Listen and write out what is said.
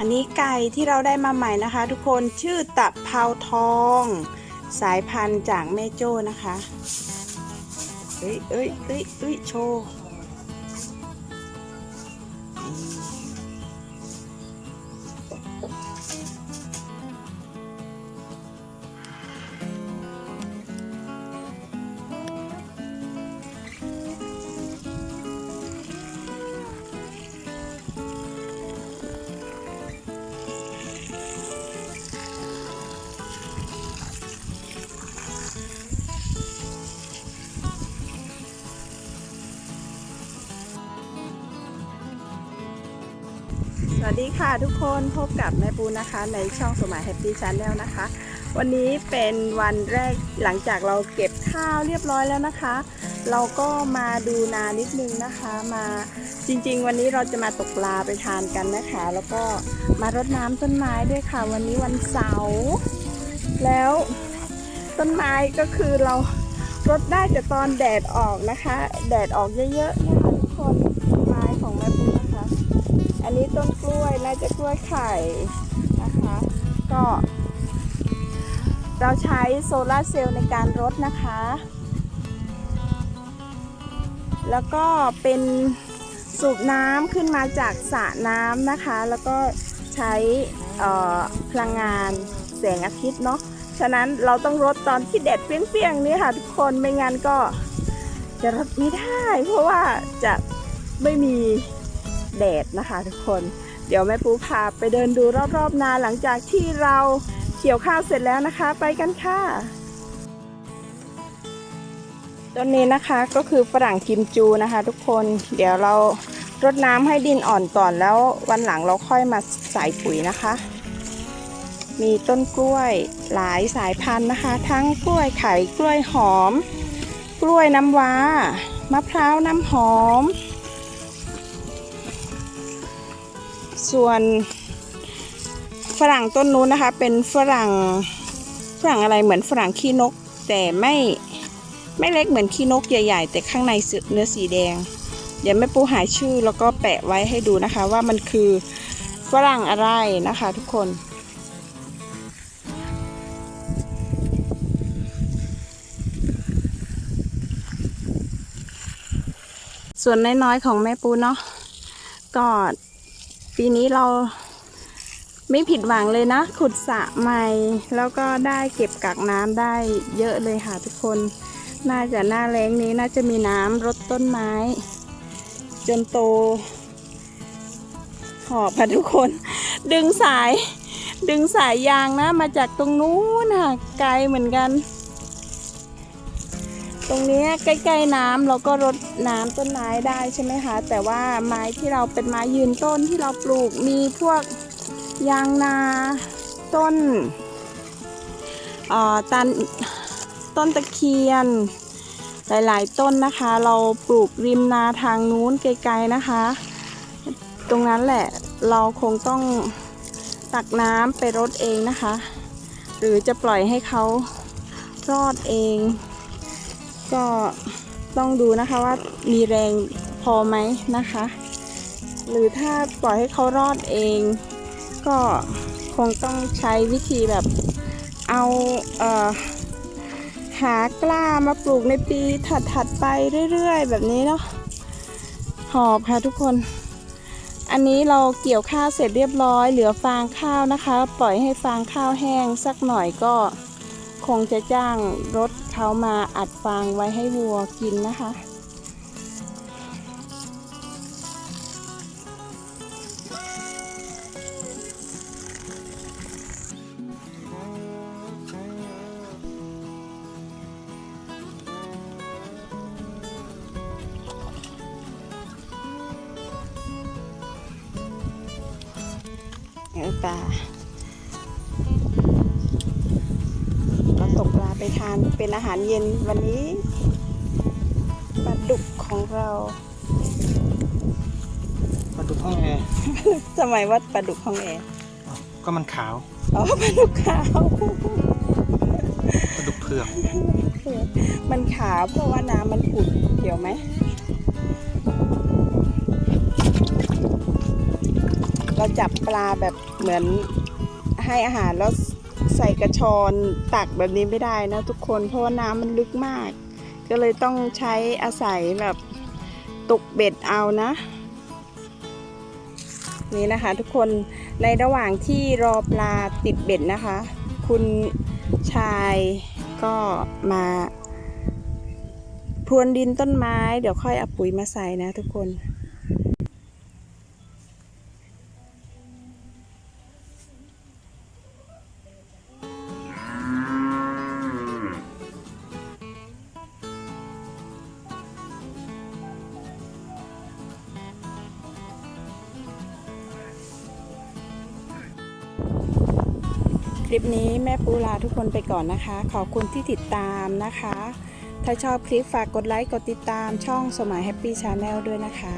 อันนี้ไก่ที่เราได้มาใหม่นะคะ ทุกคนชื่อตะเภาทอง สายพันธุ์จากแม่โจ้นะคะเอ้ยเอ้ยเอ้ยเอ้ยโชว์ สวัสดีค่ะทุกคนพบกับแม่ปูนะคะ ในช่องสมัยแฮปปี้ชาแนลนะคะ วันนี้เป็นวันแรกหลังจากเราเก็บข้าวเรียบร้อยแล้วนะคะ เราก็มาดูนานิดนึงนะคะมาจริง ๆ วันนี้เราจะมาตกปลาไปทานกันนะคะ แล้วก็มารดน้ำต้นไม้ด้วยค่ะ วันนี้วันเสาร์แล้วต้นไม้ก็คือเรารดได้แต่ตอนแดดออกนะคะ แดดออกเยอะๆนี่ยค่ะ อันนี้ต้นกล้วยน่าจะกล้วยไข่นะคะ ก็ เราใช้โซลาร์เซลล์ในการรดนะคะ แล้วก็เป็นสูบน้ำขึ้นมาจากสระน้ำนะคะ แล้วก็ใช้พลังงานแสงอาทิตย์เนาะ ฉะนั้นเราต้องรดตอนที่แดดเปรี้ยงๆนี่ค่ะทุกคน ไม่งั้นก็จะรดไม่ได้ เพราะว่าจะไม่มี แดดนะคะทุกคน เดี๋ยวแม่ปูพาไปเดินดูรอบๆนาหลังจากที่เราเกี่ยวข้าวเสร็จแล้วนะคะ ไปกันค่ะต้นนี้นะคะก็คือฝรั่งกิมจูนะคะ ทุกคนเดี๋ยวเรารดน้ำให้ดินอ่อนก่อนแล้ววันหลังเราค่อยมาใส่ปุ๋ยนะคะ มีต้นกล้วยหลายสายพันธุ์นะคะ ทั้งกล้วยไข่กล้วยหอม กล้วยน้ำว้ามะพร้าวน้ำหอม ส่วนฝรั่งต้นนู้นนะคะ เป็นฝรั่งฝรั่งอะไรเหมือนฝรั่งขี้นก แต่ไม่ไม่เล็กเหมือนขี้นกใหญ่ๆ แต่ข้างในเนื้อสีแดง เดี๋ยวแม่ปูหาชื่อแล้วก็แปะไว้ให้ดูนะคะ ว่ามันคือฝรั่งอะไรนะคะทุกคนส่วนน้อยๆของแม่ปูเนาะก็ ปีนี้เราไม่ผิดหวังเลยนะ ขุดสระใหม่ แล้วก็ได้เก็บกักน้ำได้เยอะเลยค่ะทุกคน น่าจะหน้าแรงนี้น่าจะมีน้ำรดต้นไม้ จนโต หอบค่ะทุกคน ดึงสาย ดึงสายยางนะ มาจากตรงนู้นค่ะไกลเหมือนกัน ตรงนี้ใกล้ ๆ น้ำเราก็รดน้ำต้นไม้ได้ใช่ไหมคะ แต่ว่าไม้ที่เราเป็นไม้ยืนต้นที่เราปลูกมีพวกยางนาต้นตันต้นตะเคียน หลาย ๆ ต้นนะคะ เราปลูกริมนาทางนู้นไกล ๆ นะคะ ตรงนั้นแหละเราคงต้องตักน้ำไปรดเองนะคะ หรือจะปล่อยให้เขารอดเอง ก็ต้องดูนะคะว่ามีแรงพอไหมนะคะ หรือถ้าปล่อยให้เขารอดเอง ก็คงต้องใช้วิธีแบบเอาเอ่อหากล้ามาปลูกในปีถัดๆไปเรื่อยๆ แบบนี้เนาะหอบค่ะทุกคน อันนี้เราเกี่ยวข้าวเสร็จเรียบร้อย เหลือฟางข้าวนะคะ ปล่อยให้ฟางข้าวแห้งสักหน่อยก็ คงจะจ้างรถเขามาอัดฟางไว้ให้วัวกินนะคะ เออปลาเรา ไปทานเป็นอาหารเย็นวันนี้ปลาดุกของเรามาดูห้องแอร์ทำไมว่าปลาดุกของแอร์อ้าวก็มันขาวอ๋อปลาดุกขาวปลาดุกเผือกมันขาวเพราะว่าน้ำมันขุ่นเกี่ยวไหมเราจับปลาแบบเหมือนให้อาหารแล้ว ใส่กระชอนตักแบบนี้ไม่ได้นะทุกคนเพราะว่าน้ำมันลึกมาก ก็เลยต้องใช้อาศัยแบบตกเบ็ดเอานะ นี่นะคะทุกคนในระหว่างที่รอปลาติดเบ็ดนะคะ คุณชายก็มาพรวนดินต้นไม้ เดี๋ยวค่อยเอาปุ๋ยมาใส่นะทุกคน คลิปนี้แม่ปูลาทุกคนไปก่อนนะคะ ขอบคุณที่ติดตามนะคะ ถ้าชอบคลิปฝากกดไลค์ กดติดตามช่องสมัยแฮปปี้ชาแนลด้วยนะคะ